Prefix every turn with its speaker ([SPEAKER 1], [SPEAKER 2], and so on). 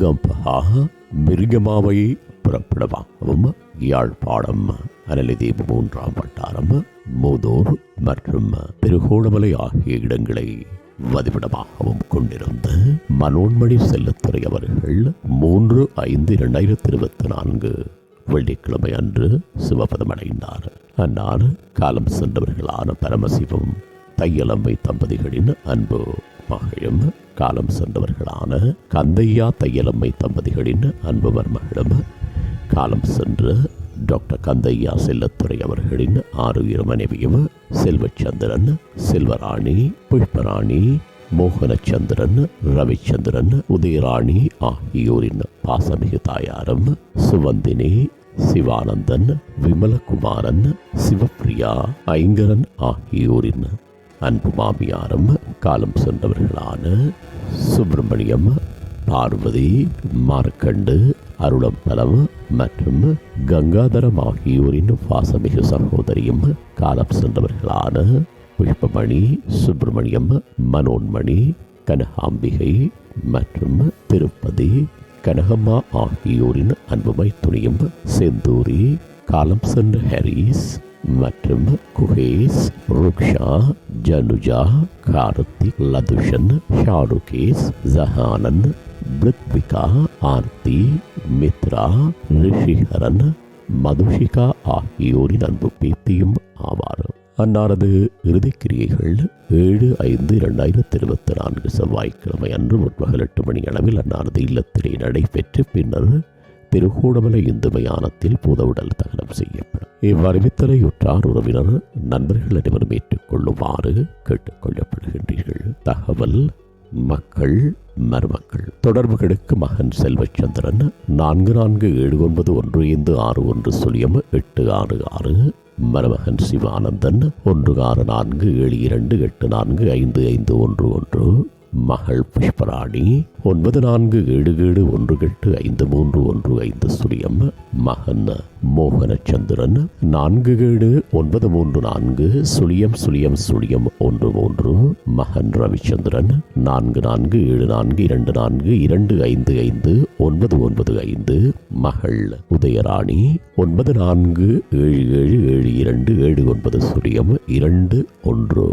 [SPEAKER 1] கம்பஹா மிருகமாவை புறப்படமாகவும் யாழ்ப்பாணம் அனலிதீப் மூன்றாம் வட்டாரம் மூதூர் மற்றும் திருகோணமலை ஆகிய இடங்களை வதிவிடமாகவும் கொண்டிருந்த மனோன்மணி செல்லத்துறை அவர்கள் மூன்று ஐந்து இரண்டாயிரத்தி இருபத்தி நான்கு வெள்ளிக்கிழமை அன்று சிவபதமடைந்தார் அன்னார் காலம் சென்றவர்களான பரமசிவம் தையலம்மை தம்பதிகளின் அன்பு மகளும் காலம் சென்றவர்களான கந்தையா தையலம்மை தம்பதிகளின் அன்பு மருமகளும் காலம் சென்ற டாக்டர் கந்தையா செல்லத்துறை அவர்களின் ஆறு மனைவியும் செல்வச்சந்திரன் செல்வராணி புஷ்பராணி மோகனச்சந்திரன் ரவிச்சந்திரன் உதயராணி ஆகியோரின் பாசமிகு தாயாரும் சுவந்தினி சிவானந்தன் விமலகுமாரன் சிவப்பிரியா ஐங்கரன் ஆகியோரின் அன்பு மாமியாரும் காலம் சென்றவர்களான சுப்பிரமணியம் பார்வதி மார்க்கண்டு அருளம்பலம் மற்றும் கங்காதரம் ஆகியோரின் வாசமிகு சகோதரியும் காலம் சென்றவர்களான புஷ்பமணி சுப்பிரமணியம் மனோன்மணி கனகாம்பிகை மற்றும் திருப்பதி கனகம்மா ஆகியோரின் அன்புமை துணியும் செந்தூரி காலம் சென்ற ஹாரிஸ் மற்றும் குகேஸ் ருக்ஷா ஜனுஜா கார்த்திக் லதுஷன் ஷாருகேஸ் ஜஹானன் பிருத்விகா ஆர்த்தி மித்ரா ரிஷிஹரன் மதுஷிகா ஆகியோரின் அன்பு பேத்தியும் ஆவார். அன்னாரது இறுதிக்கிரியைகள் ஏழு ஐந்து இரண்டாயிரத்தி இருபத்தி நான்கு செவ்வாய்க்கிழமை அன்று முற்பகல் எட்டு மணி அளவில் அன்னாரது இல்லத்திலே நடைபெற்று பின்னர் திருகோணமலை இந்து மயானத்தில் பூதவுடல் தகனம் செய்யப்படும். இவ்வறிவித்தலையுற்றார் உறவினர் நண்பர்கள் அனைவரும் ஏற்றுக்கொள்ளுமாறு கேட்டுக்கொள்ளப்படுகின்றீர்கள். தகவல் மக்கள் மருமக்கள். தொடர்புகளுக்கு மகன் செல்வச்சந்திரன் நான்கு நான்கு ஏழு ஒன்பது ஒன்று ஐந்து ஆறு ஒன்று சுழியம் எட்டு ஆறு ஆறு. மருமகன் சிவானந்தன் ஒன்று ஆறு நான்கு ஏழு இரண்டு எட்டு நான்கு ஐந்து ஐந்து ஒன்று ஒன்று. மகள் புஷ்பராணி ஒன்பது நான்கு ஏழு ஏழு ஒன்று எட்டு ஐந்து மூன்று ஒன்று ஐந்து சுழியம் மகன் மோகனச்சந்திரன் நான்கு ஏழு ஒன்பது மூன்று நான்கு சுழியம் சுழியம் சுழியம் ஒன்று மூன்று மகன் ரவிச்சந்திரன் நான்கு நான்கு ஏழு நான்கு இரண்டு நான்கு இரண்டு ஐந்து ஐந்து ஒன்பது ஒன்பது ஐந்து மகள் உதயராணி ஒன்பது நான்கு ஏழு ஏழு ஏழு இரண்டு ஏழு ஒன்பது சுழியம் இரண்டு ஒன்று.